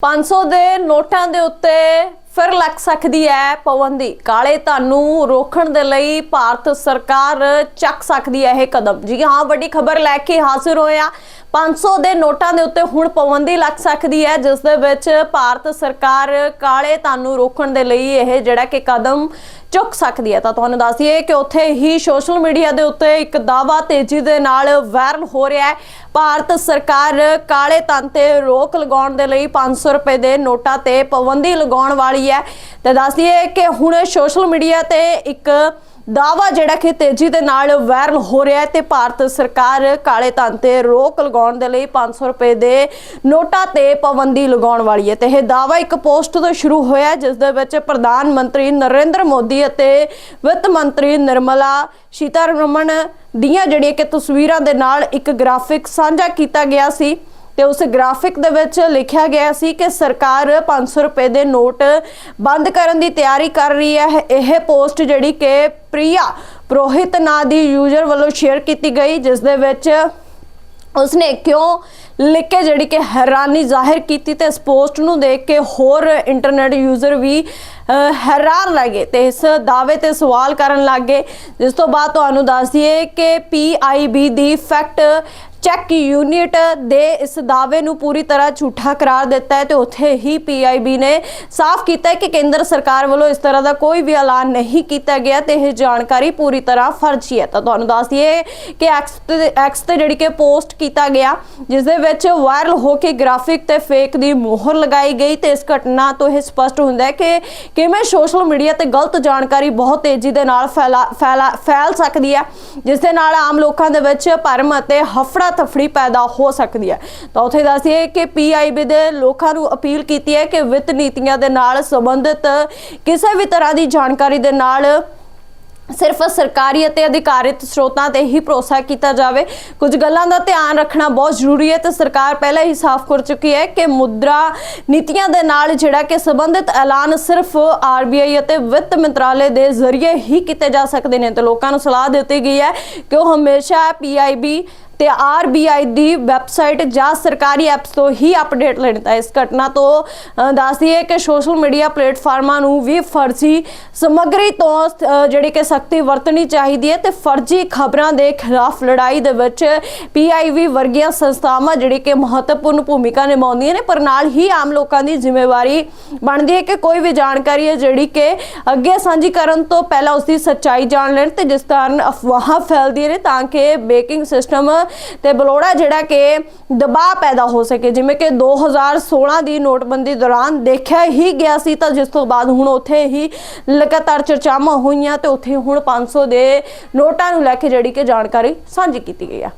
500 ਦੇ ਨੋਟਾਂ ਦੇ ਉੱਤੇ ਫਿਰ ਲੱਗ ਸਕਦੀ ਹੈ ਪਾਬੰਦੀ ਕਾਲੇ ਧਨ ਨੂੰ ਰੋਕਣ ਦੇ ਲਈ ਭਾਰਤ ਸਰਕਾਰ ਚੱਕ ਸਕਦੀ ਹੈ ਇਹ ਕਦਮ। ਜੀ ਹਾਂ, ਵੱਡੀ ਖਬਰ ਲੈ ਕੇ ਹਾਜ਼ਰ ਹੋਇਆ 500 ਦੇ ਨੋਟਾਂ ਦੇ ਉੱਤੇ ਹੁਣ ਪਾਬੰਦੀ ਲੱਗ ਸਕਦੀ ਹੈ, ਜਿਸ ਦੇ ਵਿੱਚ ਭਾਰਤ ਸਰਕਾਰ ਕਾਲੇ ਧਨ ਨੂੰ ਰੋਕਣ ਦੇ ਲਈ ਇਹ ਜਿਹੜਾ ਕਿ ਕਦਮ ਚੁੱਕ ਸਕਦੀ ਹੈ। ਤਾਂ ਤੁਹਾਨੂੰ ਦੱਸ ਦਈਏ ਕਿ ਉੱਥੇ ਹੀ ਸੋਸ਼ਲ ਮੀਡੀਆ ਦੇ ਉੱਤੇ ਇੱਕ ਦਾਵਾ ਤੇਜ਼ੀ ਦੇ ਨਾਲ ਵਾਇਰਲ ਹੋ ਰਿਹਾ ਹੈ। ਭਾਰਤ ਸਰਕਾਰ ਕਾਲੇ ਧਨ ਤੇ ਰੋਕ ਲਗਾਉਣ ਦੇ ਲਈ 500 ਰੁਪਏ ਦੇ ਨੋਟਾਂ ਤੇ ਪਾਬੰਦੀ ਲਗਾਉਣ ਵਾਲੀ ਹੈ। ਤੇ ਦੱਸ ਦਈਏ ਕਿ ਹੁਣ ਸੋਸ਼ਲ ਮੀਡੀਆ ਤੇ ਇੱਕ ਦਾਵਾ ਜਿਹੜਾ ਕਿ ਤੇਜ਼ੀ ਦੇ ਨਾਲ ਵਾਇਰਲ ਹੋ ਰਿਹਾ ਹੈ ਤੇ ਭਾਰਤ ਸਰਕਾਰ ਕਾਲੇ ਧਨ ਤੇ ਰੋਕ ਲਗਾਉਣ ਦੇ ਲਈ 500 ਰੁਪਏ ਦੇ ਨੋਟਾਂ ਤੇ ਪਾਬੰਦੀ ਲਗਾਉਣ ਵਾਲੀ ਹੈ। ਤੇ ਇਹ ਦਾਵਾ ਇੱਕ ਪੋਸਟ ਤੋਂ ਸ਼ੁਰੂ ਹੋਇਆ ਜਿਸ ਦੇ ਵਿੱਚ ਪ੍ਰਧਾਨ ਮੰਤਰੀ ਨਰਿੰਦਰ ਮੋਦੀ ਅਤੇ ਵਿੱਤ ਮੰਤਰੀ ਨਿਰਮਲਾ ਸੀਤਾਰਮਨ ਦੀਆਂ ਜਿਹੜੀਆਂ ਕਿ ਤਸਵੀਰਾਂ ਦੇ ਨਾਲ ਇੱਕ ਗ੍ਰਾਫਿਕ ਸਾਂਝਾ ਕੀਤਾ ਗਿਆ ਸੀ। ਤੇ ਉਸ ਗ੍ਰਾਫਿਕ ਦੇ ਵਿੱਚ ਲਿਖਿਆ ਗਿਆ ਸੀ ਕਿ ਸਰਕਾਰ 500 ਰੁਪਏ ਦੇ ਨੋਟ ਬੰਦ ਕਰਨ ਦੀ ਤਿਆਰੀ ਕਰ ਰਹੀ ਹੈ। ਇਹ ਪੋਸਟ ਜਿਹੜੀ ਕਿ ਪ੍ਰਿਆ ਪ੍ਰੋਹਿਤ ਨਾਂ ਦੀ ਯੂਜ਼ਰ ਵੱਲੋਂ ਸ਼ੇਅਰ ਕੀਤੀ ਗਈ, ਜਿਸ ਦੇ ਵਿੱਚ ਉਸਨੇ ਕਿਉਂ ਲਿਖ ਕੇ ਜਿਹੜੀ ਕਿ ਹੈਰਾਨੀ ਜ਼ਾਹਿਰ ਕੀਤੀ ਤੇ ਇਸ ਪੋਸਟ ਨੂੰ ਦੇਖ ਕੇ ਹੋਰ ਇੰਟਰਨੈਟ ਯੂਜ਼ਰ ਵੀ ਹੈਰਾਨ ਲੱਗੇ ਤੇ ਇਸ ਦਾਅਵੇ ਤੇ ਸਵਾਲ ਕਰਨ ਲੱਗੇ ਜਿਸ ਤੋਂ ਬਾਅਦ ਤੁਹਾਨੂੰ ਦੱਸ ਦਈਏ ਕਿ ਪੀਆਈਬੀ ਦੀ ਫੈਕਟ ਚੈੱਕ ਯੂਨਿਟ ਦੇ ਇਸ ਦਾਅਵੇ ਨੂੰ ਪੂਰੀ ਤਰ੍ਹਾਂ ਝੂਠਾ ਕਰਾਰ ਦਿੱਤਾ ਹੈ ਤੇ ਉੱਥੇ ਹੀ ਪੀਆਈਬੀ ਨੇ ਸਾਫ਼ ਕੀਤਾ ਹੈ ਕਿ ਕੇਂਦਰ ਸਰਕਾਰ ਵੱਲੋਂ ਇਸ ਤਰ੍ਹਾਂ ਦਾ ਕੋਈ ਵੀ ਐਲਾਨ ਨਹੀਂ ਕੀਤਾ ਗਿਆ ਤੇ ਇਹ ਜਾਣਕਾਰੀ ਪੂਰੀ ਤਰ੍ਹਾਂ ਫਰਜ਼ੀ ਹੈ। ਤਾਂ ਤੁਹਾਨੂੰ ਦੱਸ ਦਈਏ ਕਿ ਐਕਸ ਤੇ ਐਕਸ ਤੇ ਜਿਹੜੀ ਕਿ ਪੋਸਟ ਕੀਤਾ ਗਿਆ, ਜਿਸ ਦੇ ਵਿੱਚ ਵਾਇਰਲ ਹੋ ਕੇ ਗ੍ਰਾਫਿਕ ਤੇ ਫੇਕ ਦੀ ਮੋਹਰ ਲਗਾਈ ਗਈ ਤੇ ਇਸ ਘਟਨਾ ਤੋਂ ਇਹ ਸਪਸ਼ਟ ਹੁੰਦਾ ਹੈ ਕਿ ਕਿਵੇਂ ਸੋਸ਼ਲ ਮੀਡੀਆ ਤੇ ਗਲਤ ਜਾਣਕਾਰੀ ਬਹੁਤ ਤੇਜ਼ੀ ਦੇ ਨਾਲ ਫੈਲਾ ਫੈਲਾ ਫੈਲ ਸਕਦੀ ਹੈ, ਜਿਸ ਦੇ ਨਾਲ ਆਮ ਲੋਕਾਂ ਦੇ ਵਿੱਚ ਭਰਮ ਅਤੇ ਹਫੜਾ ਤਫੜੀ ਪੈਦਾ ਹੋ ਸਕਦੀ ਹੈ। ਤਾਂ ਉੱਥੇ ਦੱਸੀਏ ਕਿ ਪੀਆਈਬੀ ਦੇ ਲੋਕਾਂ ਨੂੰ ਅਪੀਲ ਕੀਤੀ ਹੈ ਕਿ ਵਿੱਤ ਨੀਤੀਆਂ ਦੇ ਨਾਲ ਸੰਬੰਧਿਤ ਕਿਸੇ ਵੀ ਤਰ੍ਹਾਂ ਦੀ ਜਾਣਕਾਰੀ ਦੇ ਨਾਲ ਸਿਰਫ ਸਰਕਾਰੀ ਅਤੇ ਅਧਿਕਾਰਿਤ ਸਰੋਤਾਂ ਤੇ ਹੀ ਭਰੋਸਾ ਕੀਤਾ ਜਾਵੇ। ਕੁਝ ਗੱਲਾਂ ਦਾ ਧਿਆਨ ਰੱਖਣਾ ਬਹੁਤ ਜ਼ਰੂਰੀ ਹੈ ਤੇ ਸਰਕਾਰ ਪਹਿਲਾਂ ਹੀ ਸਾਫ਼ ਕਰ ਚੁੱਕੀ ਹੈ ਕਿ ਮੁਦਰਾ ਨੀਤੀਆਂ ਦੇ ਨਾਲ ਜਿਹੜਾ ਕਿ ਸੰਬੰਧਿਤ ਐਲਾਨ ਸਿਰਫ ਆਰਬੀਆਈ ਅਤੇ ਵਿੱਤ ਮੰਤਰਾਲੇ ਦੇ ਜ਼ਰੀਏ ਹੀ ਕੀਤੇ ਜਾ ਸਕਦੇ ਨੇ ਤੇ ਲੋਕਾਂ ਨੂੰ ਸਲਾਹ ਦਿੱਤੀ ਗਈ ਹੈ ਕਿ ਉਹ ਹਮੇਸ਼ਾ ਪੀਆਈਬੀ ਤੇ ਆਰਬੀਆਈ ਦੀ ਵੈਬਸਾਈਟ ਜਾਂ ਸਰਕਾਰੀ ਐਪਸ ਤੋਂ ਹੀ ਅਪਡੇਟ ਲੈਣ ਤਾਂ ਇਸ ਘਟਨਾ ਤੋਂ ਦੱਸਦੀ ਹੈ ਕਿ ਸੋਸ਼ਲ ਮੀਡੀਆ ਪਲੇਟਫਾਰਮਾਂ ਨੂੰ ਵੀ ਫਰਜ਼ੀ ਸਮੱਗਰੀ ਤੋਂ ਜਿਹੜੀ ਕਿ ਸਖਤੀ ਵਰਤਣੀ ਚਾਹੀਦੀ ਹੈ ਤੇ ਫਰਜ਼ੀ ਖਬਰਾਂ ਦੇ ਖਿਲਾਫ ਲੜਾਈ ਦੇ ਵਿੱਚ ਪੀਆਈਵੀ ਵਰਗੀਆਂ ਸੰਸਥਾਵਾਂ ਜਿਹੜੀ ਕਿ ਮਹੱਤਵਪੂਰਨ ਭੂਮਿਕਾ ਨਿਭਾਉਂਦੀਆਂ ਨੇ, ਪਰ ਨਾਲ ਹੀ ਆਮ ਲੋਕਾਂ ਦੀ ਜ਼ਿੰਮੇਵਾਰੀ ਬਣਦੀ ਹੈ ਕਿ ਕੋਈ ਵੀ ਜਾਣਕਾਰੀ ਹੈ ਜਿਹੜੀ ਕਿ ਅੱਗੇ ਸਾਂਝੀ ਕਰਨ ਤੋਂ ਪਹਿਲਾਂ ਉਸ ਦੀ ਸੱਚਾਈ ਜਾਣ ਲੈਣ ਤੇ ਜਿਸ ਕਾਰਨ ਅਫਵਾਹਾਂ ਫੈਲਦੀਆਂ ਨੇ ਤਾਂ ਕਿ ਬੇਕਿੰਗ ਸਿਸਟਮ ਤੇ ਬਲੋੜਾ ਜਿਹੜਾ ਕਿ ਦਬਾਅ ਪੈਦਾ ਹੋ ਸਕੇ, ਜਿਵੇਂ ਕਿ 2016 ਦੀ ਨੋਟਬੰਦੀ ਦੌਰਾਨ ਦੇਖਿਆ ਹੀ ਗਿਆ ਸੀ ਤਾਂ ਜਿਸ ਤੋਂ ਬਾਅਦ ਹੁਣ ਉੱਥੇ ਹੀ ਲਗਾਤਾਰ ਚਰਚਾਵਾਂ ਹੋਈਆਂ ਤੇ ਉੱਥੇ ਹੁਣ 500 ਦੇ ਨੋਟਾਂ ਨੂੰ ਲੈ ਕੇ ਜਿਹੜੀ ਕਿ ਜਾਣਕਾਰੀ ਸਾਂਝੀ ਕੀਤੀ ਗਈ ਆ।